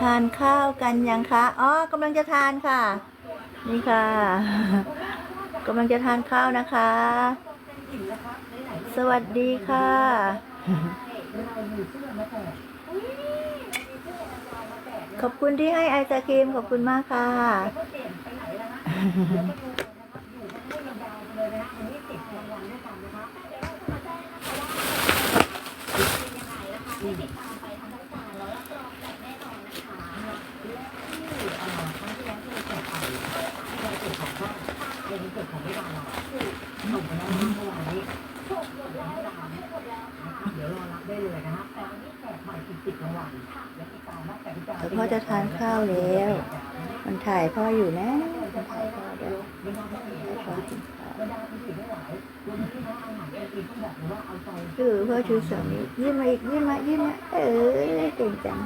ทานข้าวกันยังคะ อ๋อกำลังจะทานค่ะ นี่ค่ะกำลังจะทานข้าวนะคะ สวัสดีค่ะ ขอบคุณที่ให้ไอศครีมขอบคุณมากค่ะเดี๋ยวรอรับได้เลยนะฮะแต่วัน นี้แจกใหม่อีกสิบรางวัลและติดตามนอกจากที่จะแต่พ่อจะทานข้าวแล้ว มันถ่ายพ่ออยู่นะมันถ่ายพ่อด้วยไม่น่าจะมีถ่ายพ่อกินข้าวบรรดาคนอื่นม่ไหววันนี้นะอาหารการกินต้องบอกเลยว่าเอาใจคือพ่อชูสองนิ้วยื่นมาอีกยื่นมายื่นมาเออเก่งจัง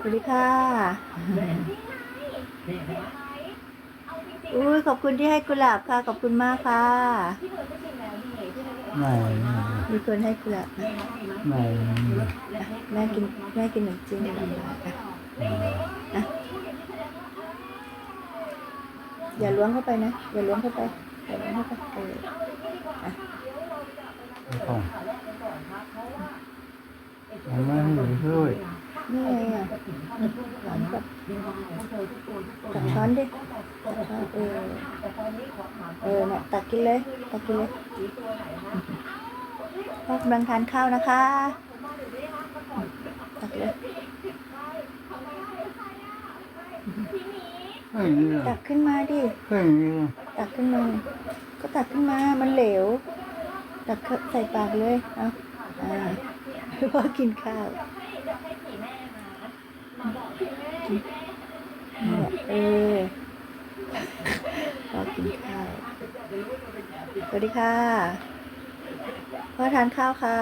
สวัสดีค่ค่ะ อุ้ยขอบคุณที่ให้กุหลาบค่ะ ขอบคุณมากค่ะ ไม่มีคนให้กุหลาบนะไม่แม่กินแม่กินขนมจีนลำบากอะอย่าล้วงเข้าไปนะ อย่าล้วงเข้าไปอย่าล้วงเข้าไปเออไม่ต้องมันไม่ให้อยู่ช่วยนี่ไงอะช้อนกับตักช้อนดิตักช้อน เออเออเนี่ยตักกินเลยตักกินเลยพ่อกำลังทานข้าวนะคะตักเลยเฮ้ยนี่ตักขึ้นมาดิเฮ้ยนี่ตักขึ้นมา ก็ตักขึ้นมามันเหลว ตักเข้าใส่ปากเลยเอาอ่าพ่อกินข้าวนี่แหละเออพ่อ กินข้าวสวัสดีค่ะพ่อทานข้าวค่ะ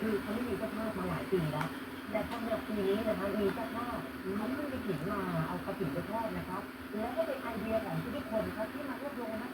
คือเขาไม่มีเจ้าภาพมาหลายปีแล้วแต่สำหรับปีนี้นะคะมีเจ้าภาพเขาไม่ได้ขิงมาเอากระถิ่นไปทอดนะครับ แล้วก็เป็นไอเดียของทุกคนครับที่มารวบรวมนะ